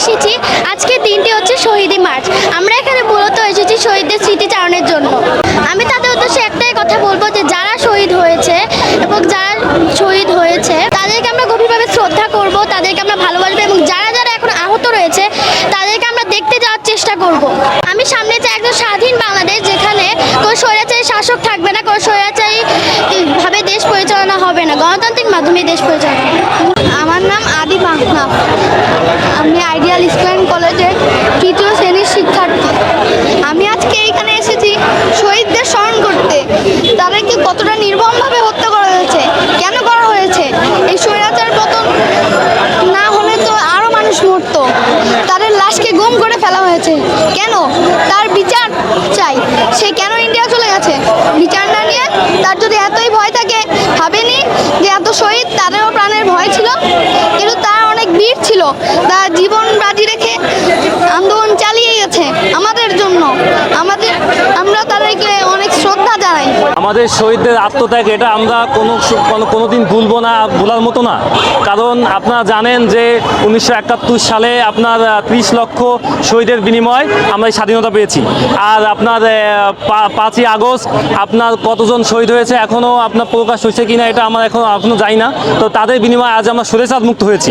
এসেছি। আজকে দিনটি হচ্ছে শহীদি মার্চ। আমরা এখানে মূলত এসেছি শহীদদের স্মৃতিচারণের জন্য। আমি তাদের উদ্দেশ্যে একটাই কথা বলব যে, যারা শহীদ হয়েছে এবং যারা শহীদ হয়েছে, তাদেরকে আমরা গভীরভাবে শ্রদ্ধা করব, তাদেরকে আমরা ভালোবাসবো এবং যারা যারা এখন আহত রয়েছে, তাদেরকে আমরা দেখতে যাওয়ার চেষ্টা করব। আমি সামনে চাই একজন স্বাধীন বাংলাদেশ যেখানে কোনো স্বৈরাচারী শাসক থাকবে না, কোনো স্বৈরাচারী ভাবে দেশ পরিচালনা হবে না। গণতান্ত্রিক মাধ্যমে দেশ পরিচালনা হয়েছে। কেন? তার বিচার চাই। সে কেন ইন্ডিয়া চলে গেছে? বিচার না নিয়ে তার যদি এতই ভয় থাকে, ভাবেনি যে এত শহীদ, তাদেরও প্রাণের ভয় ছিল। কিন্তু তার অনেক বীর ছিল। তার জীবন বাজি রেখে আন্দোলন চালিয়ে গেছে আমাদের জন্য। আমাদের, আমরা তাদেরকে অনেক শ্রদ্ধা জানাই। আমাদের শহীদদের আত্মত্যাগ, এটা আমরা কোনো কোনো দিন ভুলবো না, ভোলার মতো না। কারণ আপনারা জানেন যে উনিশশো একাত্তর সালে আপনার ত্রিশ লক্ষ শহীদের বিনিময় আমরা স্বাধীনতা পেয়েছি। আর আপনার পাঁচই আগস্ট আপনার কতজন শহীদ হয়েছে এখনও আপনার প্রকাশ হয়েছে কিনা এটা আমরা এখন এখনও জানি না। তো তাদের বিনিময়ে আজ আমরা সুরেশাদ মুক্ত হয়েছি।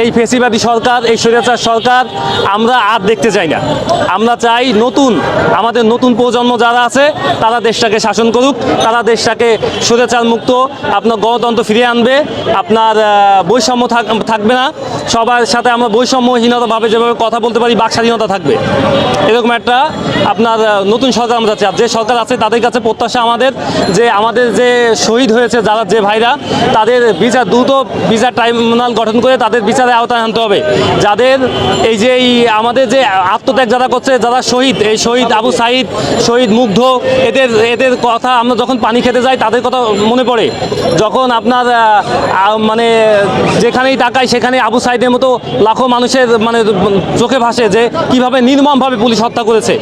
এই ফেসিবাদী সরকার, এই স্বৈরাচার সরকার আমরা আর দেখতে চাই না। আমরা চাই নতুন, আমাদের নতুন প্রজন্ম যারা আছে, তারা দেশটাকে শাসন করুক, তারা দেশটাকে স্বৈরাচার মুক্ত, আপনার গণতন্ত্র ফিরিয়ে আনবে, আপনার বৈষম্য থাক- থাকবে না। সবার সাথে আমরা বৈষম্যহীনতাভাবে যেভাবে কথা বলতে পারি বাক স্বাধীনতা থাকবে। এরকম একটা আপনার নতুন সরকার আমরা চাচ্ছি। আর যে সরকার আছে, তাদের কাছে প্রত্যাশা আমাদের যে আমাদের যে শহীদ হয়েছে যারা, যে ভাইরা, তাদের বিচার, দ্রুত বিচার ট্রাইব্যুনাল গঠন করে তাদের বিচারে আওতায় আনতে হবে। যাদের এই যে আমাদের যে আত্মত্যাগ যারা করছে, যারা শহীদ, এই শহীদ আবু সাইদ, শহীদ মুগ্ধ, এদের এদের কথা, আমরা যখন পানি খেতে যাই, তাদের কথা মনে পড়ে। যখন আপনার মানে যেখানেই তাকাই সেখানে আবু সাইদের মতো লাখো মানুষের মানে চোখে ভাসে যে কীভাবে নির্মমভাবে পুলিশ হত্যা করেছে।